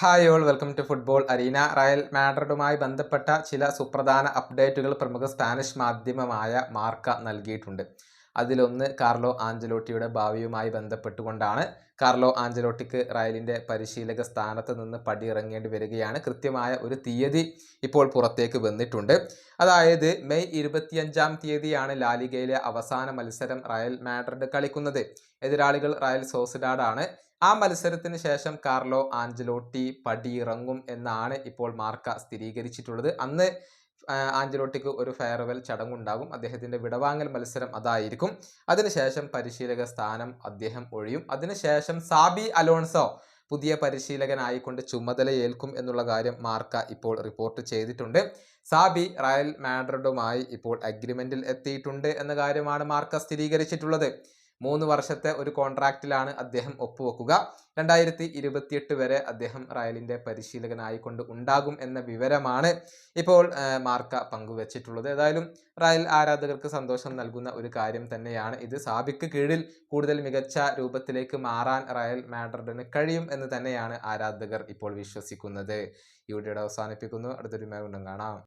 Hi all welcome to football arena real മാഡ്രിഡുമായി ബന്ധപ്പെട്ട ചില സുപ്രധാന അപ്ഡേറ്റുകൾ പ്രമുഖ സ്പാനിഷ് മാധ്യമമായ മാർക്ക നൽകിയിട്ടുണ്ട്. അതിലൊന്ന് കാർലോ ആഞ്ചലോട്ടിയുടെ ഭാവിയുമായി ബന്ധപ്പെട്ടുകൊണ്ടാണ്. കാർലോ ആഞ്ചലോട്ടിക്ക് റയലിന്റെ പരിശീലക സ്ഥാനത്ത് നിന്ന് പടിയിറങ്ങേണ്ടി വരികയാണ്. കൃത്യമായ ഒരു തീയതി ഇപ്പോൾ പുറത്തേക്ക് വന്നിട്ടുണ്ട്. അതായത് മെയ് ഇരുപത്തിയഞ്ചാം തീയതിയാണ് ലാലിഗയിലെ അവസാന മത്സരം റയൽ മാഡ്രിഡ് കളിക്കുന്നത്. എതിരാളികൾ റയൽ സോസിഡാഡാണ്. ആ മത്സരത്തിന് ശേഷം കാർലോ ആഞ്ചലോട്ടി പടിയിറങ്ങും എന്നാണ് ഇപ്പോൾ മാർക്ക സ്ഥിരീകരിച്ചിട്ടുള്ളത്. അന്ന് ആഞ്ചലോട്ടിക്ക് ഒരു ഫെയർവെൽ ചടങ്ങുണ്ടാകും. അദ്ദേഹത്തിന്റെ വിടവാങ്ങൽ മത്സരം അതായിരിക്കും. അതിനുശേഷം പരിശീലക സ്ഥാനം അദ്ദേഹം ഒഴിയും. അതിനുശേഷം സാബി അലോൺസോ പുതിയ പരിശീലകനായിക്കൊണ്ട് ചുമതലയേൽക്കും എന്നുള്ള കാര്യം മാർക്ക ഇപ്പോൾ റിപ്പോർട്ട് ചെയ്തിട്ടുണ്ട്. സാബി റയൽ മാഡ്രിഡുമായി ഇപ്പോൾ അഗ്രിമെന്റിൽ എത്തിയിട്ടുണ്ട് എന്ന കാര്യമാണ് മാർക്ക സ്ഥിരീകരിച്ചിട്ടുള്ളത്. മൂന്ന് വർഷത്തെ ഒരു കോൺട്രാക്റ്റിലാണ് അദ്ദേഹം ഒപ്പുവെക്കുക. രണ്ടായിരത്തി ഇരുപത്തിയെട്ട് വരെ അദ്ദേഹം റയലിന്റെ പരിശീലകനായിക്കൊണ്ട് ഉണ്ടാകും എന്ന വിവരമാണ് ഇപ്പോൾ മാർക്ക പങ്കുവച്ചിട്ടുള്ളത്. ഏതായാലും റയൽ ആരാധകർക്ക് സന്തോഷം നൽകുന്ന ഒരു കാര്യം തന്നെയാണ് ഇത്. സാബിക്ക് കീഴിൽ കൂടുതൽ മികച്ച രൂപത്തിലേക്ക് മാറാൻ റയൽ മാഡ്രിഡിന് കഴിയും എന്ന് തന്നെയാണ് ആരാധകർ ഇപ്പോൾ വിശ്വസിക്കുന്നത്. ഈ വീഡിയോയുടെ അവസാനിപ്പിക്കുന്നു. അടുത്തൊരു മേഖല കാണാം.